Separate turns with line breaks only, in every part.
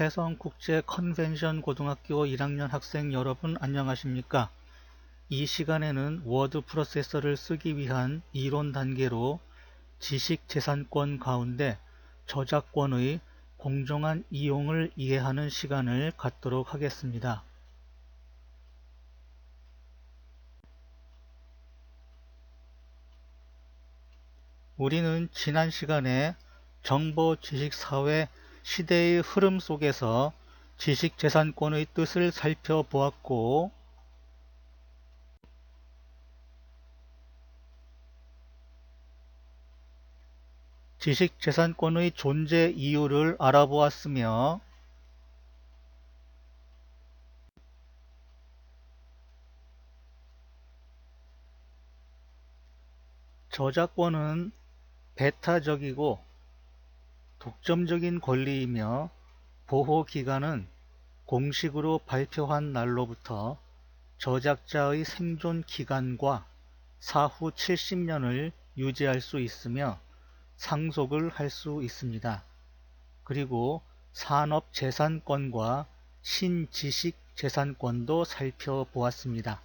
해성국제 컨벤션 고등학교 1학년 학생 여러분 안녕하십니까? 이 시간에는 워드 프로세서를 쓰기 위한 이론 단계로 지식재산권 가운데 저작권의 공정한 이용을 이해하는 시간을 갖도록 하겠습니다. 우리는 지난 시간에 정보 지식사회 시대의 흐름 속에서 지식재산권의 뜻을 살펴보았고 지식재산권의 존재 이유를 알아보았으며 저작권은 배타적이고 독점적인 권리이며 보호 기간은 공식으로 발표한 날로부터 저작자의 생존 기간과 사후 70년을 유지할 수 있으며 상속을 할 수 있습니다. 그리고 산업재산권과 신지식재산권도 살펴보았습니다.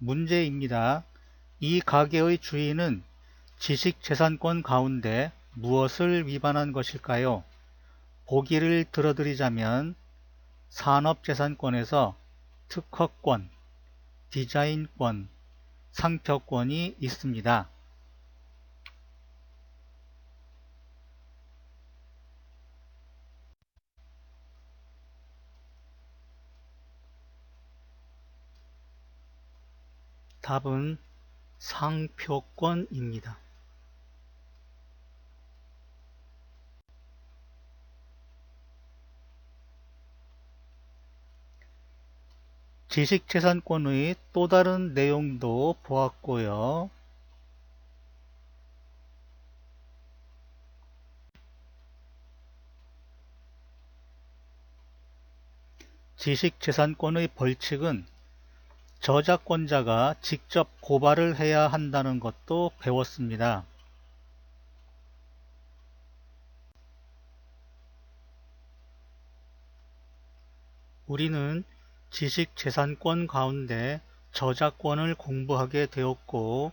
문제입니다. 이 가게의 주인은 지식재산권 가운데 무엇을 위반한 것일까요? 보기를 들어드리자면 산업재산권에서 특허권, 디자인권, 상표권이 있습니다. 답은 상표권입니다. 지식재산권의 또 다른 내용도 보았고요. 지식재산권의 벌칙은 저작권자가 직접 고발을 해야 한다는 것도 배웠습니다. 우리는 지식재산권 가운데 저작권을 공부하게 되었고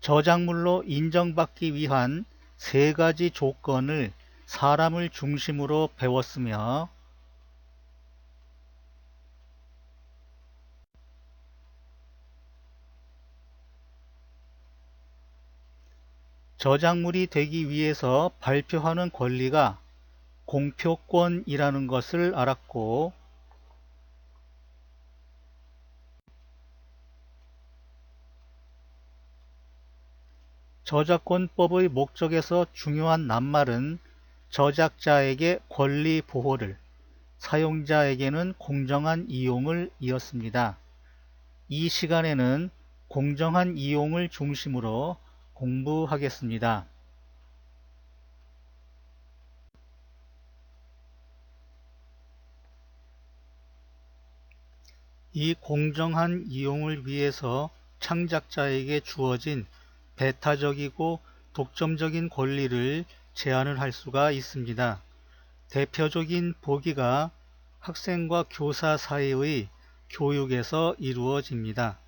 저작물로 인정받기 위한 세 가지 조건을 사람을 중심으로 배웠으며 저작물이 되기 위해서 발표하는 권리가 공표권이라는 것을 알았고 저작권법의 목적에서 중요한 낱말은 저작자에게 권리 보호를, 사용자에게는 공정한 이용을 이었습니다. 이 시간에는 공정한 이용을 중심으로 공부하겠습니다. 이 공정한 이용을 위해서 창작자에게 주어진 배타적이고 독점적인 권리를 제한을 할 수가 있습니다. 대표적인 보기가 학생과 교사 사이의 교육에서 이루어집니다.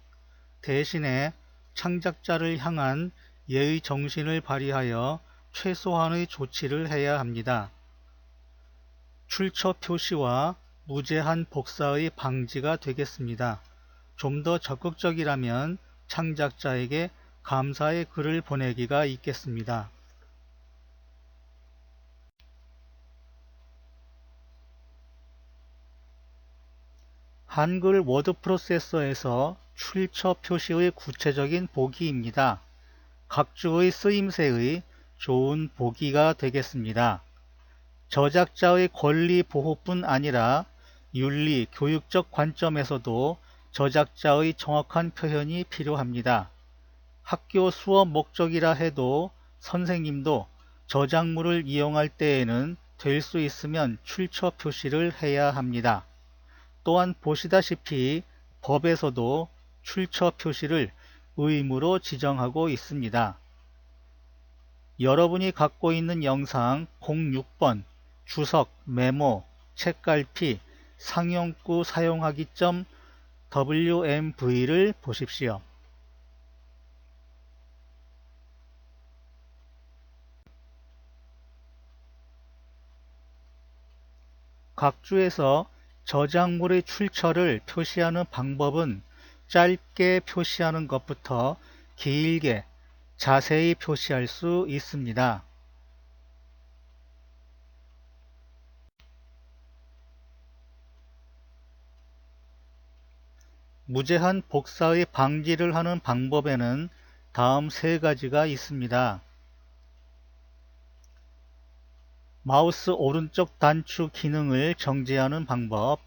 대신에 창작자를 향한 예의 정신을 발휘하여 최소한의 조치를 해야 합니다. 출처 표시와 무제한 복사의 방지가 되겠습니다. 좀 더 적극적이라면 창작자에게 감사의 글을 보내기가 있겠습니다. 한글 워드 프로세서에서 출처 표시의 구체적인 보기입니다. 각주의 쓰임새의 좋은 보기가 되겠습니다. 저작자의 권리 보호뿐 아니라 윤리, 교육적 관점에서도 저작자의 정확한 표현이 필요합니다. 학교 수업 목적이라 해도 선생님도 저작물을 이용할 때에는 될 수 있으면 출처 표시를 해야 합니다. 또한 보시다시피 법에서도 출처 표시를 의무로 지정하고 있습니다. 여러분이 갖고 있는 영상 06번 주석, 메모, 책갈피, 상용구 사용하기 점 WMV를 보십시오. 각주에서 저작물의 출처를 표시하는 방법은 짧게 표시하는 것부터 길게 자세히 표시할 수 있습니다. 무제한 복사의 방지를 하는 방법에는 다음 세 가지가 있습니다. 마우스 오른쪽 단추 기능을 정지하는 방법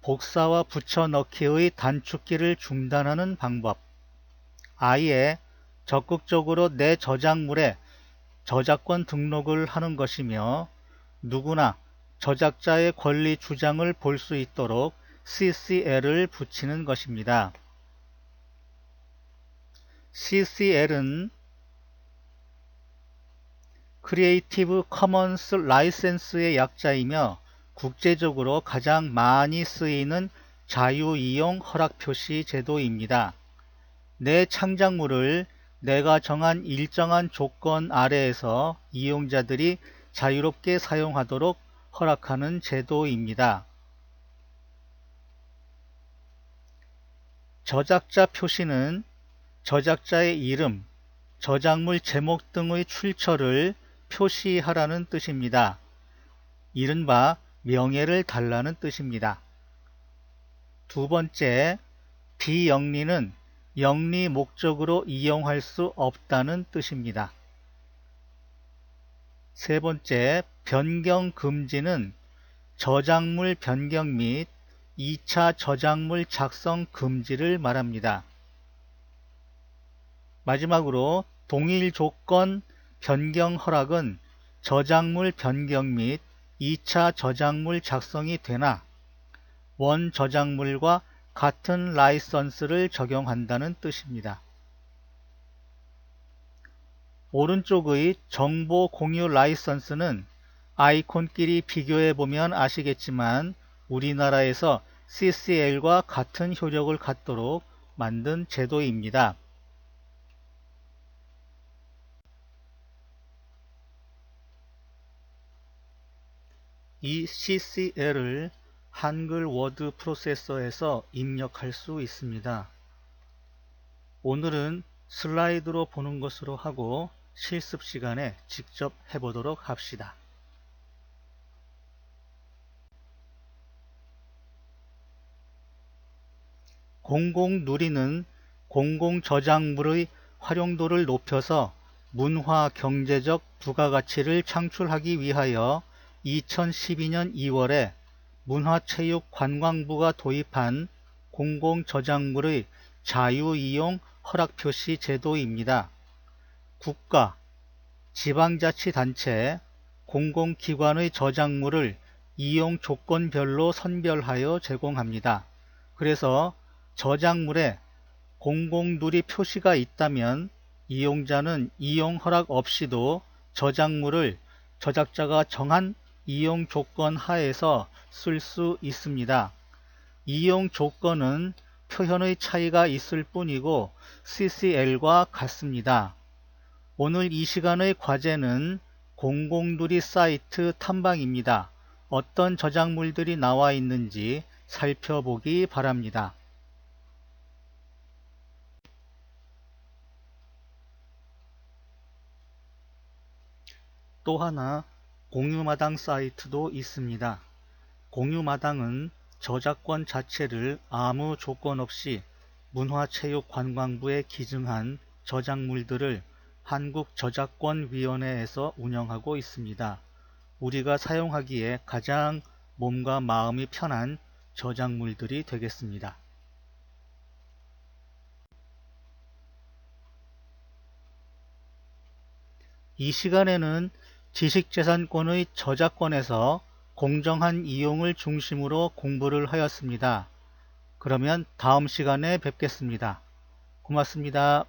복사와 붙여넣기의 단축키를 중단하는 방법 아예 적극적으로 내 저작물에 저작권 등록을 하는 것이며 누구나 저작자의 권리 주장을 볼 수 있도록 CCL을 붙이는 것입니다. CCL은 크리에이티브 커먼스 라이센스의 약자이며 국제적으로 가장 많이 쓰이는 자유이용 허락 표시 제도입니다. 내 창작물을 내가 정한 일정한 조건 아래에서 이용자들이 자유롭게 사용하도록 허락하는 제도입니다. 저작자 표시는 저작자의 이름, 저작물 제목 등의 출처를 표시하라는 뜻입니다. 이른바 명예를 달라는 뜻입니다. 두 번째, 비영리는 영리 목적으로 이용할 수 없다는 뜻입니다. 세 번째, 변경 금지는 저작물 변경 및 2차 저작물 작성 금지를 말합니다. 마지막으로 동일 조건 변경 허락은 저작물 변경 및 2차 저작물 작성이 되나 원 저작물과 같은 라이선스를 적용한다는 뜻입니다. 오른쪽의 정보 공유 라이선스는 아이콘끼리 비교해 보면 아시겠지만 우리나라에서 CCL과 같은 효력을 갖도록 만든 제도입니다. 이 CCL을 한글 워드 프로세서에서 입력할 수 있습니다. 오늘은 슬라이드로 보는 것으로 하고 실습 시간에 직접 해보도록 합시다. 공공 누리는 공공 저작물의 활용도를 높여서 문화 경제적 부가가치를 창출하기 위하여 2012년 2월에 문화체육관광부가 도입한 공공저작물의 자유이용 허락표시 제도입니다. 국가, 지방자치단체, 공공기관의 저작물을 이용 조건별로 선별하여 제공합니다. 그래서 저작물에 공공누리 표시가 있다면 이용자는 이용 허락 없이도 저작물을 저작자가 정한 이용 조건 하에서 쓸 수 있습니다. 이용 조건은 표현의 차이가 있을 뿐이고 CCL과 같습니다. 오늘 이 시간의 과제는 공공누리 사이트 탐방입니다. 어떤 저작물들이 나와 있는지 살펴보기 바랍니다. 또 하나 공유마당 사이트도 있습니다. 공유마당은 저작권 자체를 아무 조건 없이 문화체육관광부에 기증한 저작물들을 한국저작권위원회에서 운영하고 있습니다. 우리가 사용하기에 가장 몸과 마음이 편한 저작물들이 되겠습니다. 이 시간에는 지식재산권의 저작권에서 공정한 이용을 중심으로 공부를 하였습니다. 그러면 다음 시간에 뵙겠습니다. 고맙습니다.